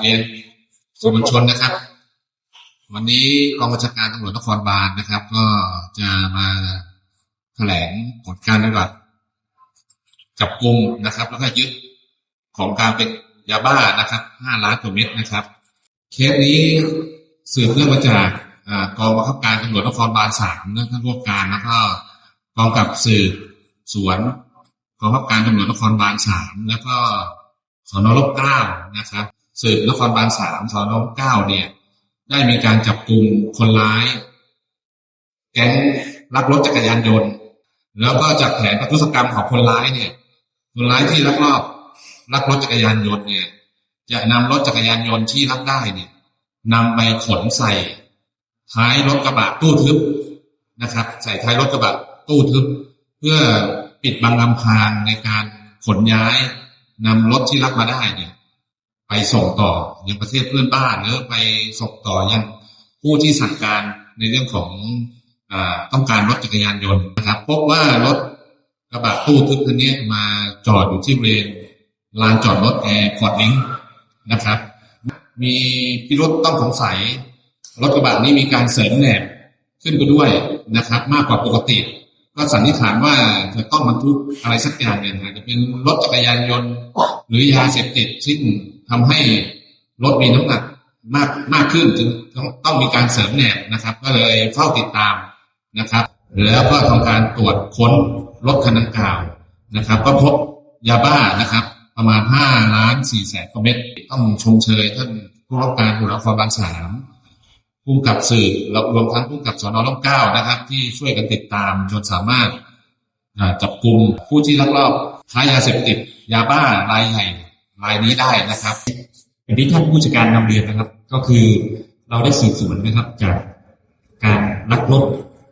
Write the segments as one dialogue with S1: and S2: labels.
S1: เรียนสื่อมวลชนนะครับ วันนี้กองบัญชาการตำรวจนครบาลนะครับ ก็จะมาแถลงผลการปฏิบัติจับกลุ่มนะครับ แล้วก็ยึดของกลารเป็นยาบ้านะครับห้าล้านกว่าเม็ดนะครับ เคสนี้สืบเนื่องมาจากอ่ากองบังคับการตำรวจนครบาลสามนะท่านร่วมการแล้วก็กองกับสืบสวนกองบังคับการตำรวจนครบาลสามแล้วก็สนรบเก้านะครับ สืบนครบาลสามสนรบเก้าเนี่ย ได้มีการจับกลุ่มคนร้าย แก๊งลักรถจักรยานยนต์ แล้วก็จากแผนประทุษกรรมของคนร้ายเนี่ย คนร้ายที่ลักลอบลักรถจักรยานยนต์เนี่ย จะนำรถจักรยานยนต์ที่ลักได้เนี่ยนำไปขนใส่ ท้ายรถกระบะตู้ทึบนะครับ ใส่ท้ายรถกระบะตู้ทึบ เพื่อปิดบังลำพางในการขนย้ายนำรถที่ลักมาได้เนี่ย ไปส่งต่อยังประเทศเพื่อนบ้านหรือไปส่งต่อยังผู้ที่สั่งการในเรื่องของอต้องการรถจักรยานยนต์นะครับ พบว่ารถกระบะตู้ทึบคันนี้มาจอดอยู่ที่บริเวณลานจอดรถแอร์พอร์ตลิงนะครับ มีพิรุษต้องสงสัย รถกระบะนี้มีการเสริมแหนบขึ้นไปด้วยนะครับ มากกว่าปกติ ก็สันนิษฐานว่าจะต้องบรรทุกอะไรสักอย่างเนี่ยอาจจะเป็นรถจักรยานยนต์ หรือยาเสพติดซึ่ง ทำให้รถมีน้ำหนักมากมากขึ้นจึงต้องต้องมีการเสริมแหนบนะครับ ก็เลยเฝ้าติดตามนะครับ แล้วก็ทำการตรวจค้นรถคันดังกล่าวนะครับ ก็พบยาบ้านะครับ ประมาณห้าล้านสี่แสนกว่าเม็ดต้องชมเชยท่านผู้รับการตำรวจครบาลสามผู้กับสืบแล้วรวมทั้งผู้กับสอนอร่มเก้านะครับ ที่ช่วยกันติดตามจนสามารถจับกลุ่มผู้ที่ลักลอบค้ายาเสพติดยาบ้ารายใหญ่ รายนี้ได้นะครับ
S2: อย่างที่ท่านผู้จัดการนำเรียนนะครับ ก็คือเราได้สืบสวนนะครับจากการลักรถ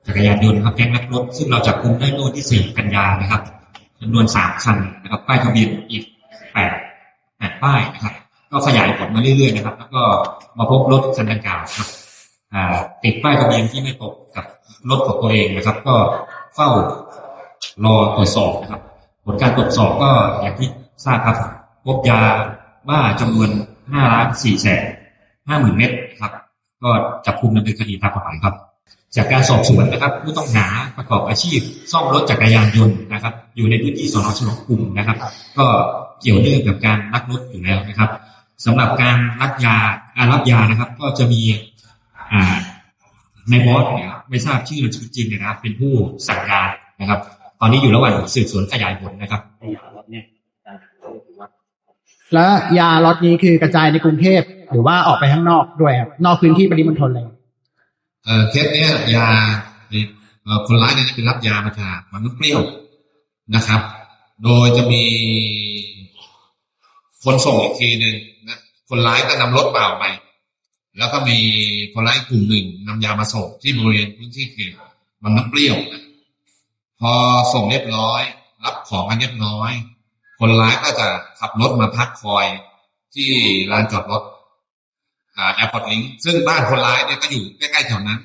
S2: จักรยานยนต์นะครับแก๊งลักรถซึ่งเราจับกุมได้เมื่อวันที่4กันยานะครับจำนวน3คันนะครับป้ายทะเบียนอีก8 8ป้ายนะครับ ก็ขยายผลมาเรื่อยๆนะครับ แล้วก็มาพบรถคันดังกล่าวครับอ่าติดป้ายทะเบียนที่ไม่ตรงกับรถของตัวเองนะครับ ก็เฝ้ารอตรวจสอบนะครับ ผลการตรวจสอบก็อย่างที่ทราบครับ พบยาบ้าจำนวน5ล้าน4แสน5หมื่นเม็ดครับ ก็จับคุมดำเนินคดีตามกฎหมายครับ จากการสอบสวนนะครับผู้ต้องหาประกอบอาชีพ ซ่อมรถจักรยานยนต์นะครับ อยู่ในพื้นที่สนฉลองกรุงนะครับ ก็เกี่ยวเนื่องกับการลักรถอยู่แล้วนะครับสำหรับการลักยาการรับยานะครับ ก็จะมีอ่าในบอสเนี่ยไม่ทราบชื่อนามสกุลจริงเนี่ยนะเป็นผู้สั่งการนะครับ ตอนนี้อยู่ระหว่างสืบสวนขยายผลนะครับ
S3: แล้วยาล็อตนี้คือกระจายในกรุงเทพหรือว่าออกไปข้างนอกด้วยครับนอกพื้นที่ปริมณฑลเลย
S1: เอ่อเคสเนี้ยยาเอ่อคนร้ายเนี่ยจะไปรับยามาจากมันำเปรี้ยวนะครับ โดยจะมีคนส่งอีกทีหนึ่งนะคนร้ายก็นำรถเปล่าไป แล้วก็มีคนร้ายกลุ่มหนึ่งนำยามาส่งที่บริเวณพื้นที่เขตบางน้ำเปรี้ยวนะพอส่งเรียบร้อย รับของกันเรียบร้อย คนร้ายก็จะขับรถมาพักคอยที่ลานจอดรถอ่าแอร์พอร์ตลิงซึ่งบ้านคนร้ายเนี่ยก็อยู่ใกล้ๆแถวนั้น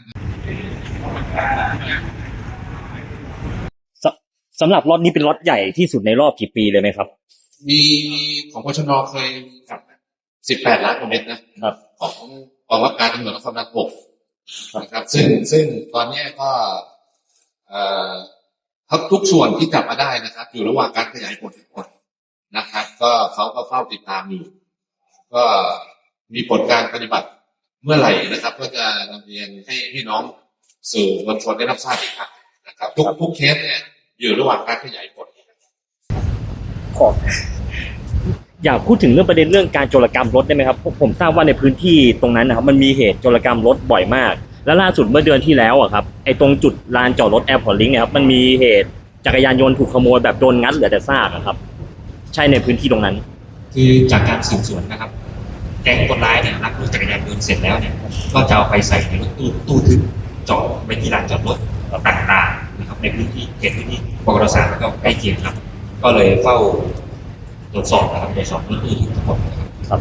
S4: สสำหรับล็อตนี้เป็นล็อตใหญ่ที่สุดในรอบกี่ปีเลยไหมครับ
S1: มีของพชนเคยกับสิบแปดล้านกว่าเม็ดนะครับ ของกองรับการตำรวจนครบาลหกนะครับ ซึ่งซึ่งตอนเนี้ยก็เอ่อทุกทุกส่วนที่จับมาได้นะครับ อยู่ระหว่างการขยายผลทั้งหมด นะครับ ก็เขาก็เฝ้าติดตามอยู่ ก็มีผลการปฏิบัติเมื่อไหร่นะครับ ก็จะนำเรียนให้พี่น้องสื่อมวลชนได้รับทราบอีกครั้งนะครับ ทุกทุกเคสเนี่ยอยู่ระหว่างการขยายผล
S4: ขออยากพูดถึงเรื่องประเด็นเรื่องการโจรกรรมรถได้ไหมครับผมผมทราบว่าในพื้นที่ตรงนั้นนะครับ มันมีเหตุโจรกรรมรถบ่อยมาก และล่าสุดเมื่อเดือนที่แล้วอะครับไอ้ตรงจุดลานจอดรถแอร์พอร์ตลิงเนี่ยครับมันมีเหตุจักรยานยนต์ถูกขโมยแบบโดนงัดเหลือแต่ซากอะครับ ใช่ในพื้นที่ตรงนั้น
S2: คือจากการสืบสวนนะครับ แก๊งคนร้ายเนี่ยลักรถจักรยานยนต์เสร็จแล้วเนี่ย ก็จะเอาไปใส่ในรถตู้ตู้ทึบจอดไว้ที่ลานจอดรถต่างๆนะครับ ในพื้นที่เขตพื้นที่บกรสามแล้วก็ใกล้เคียงครับ ก็เลยเฝ้าตรวจสอบนะครับตรวจสอบรถตู้ทึบทั้งหมดนะครับ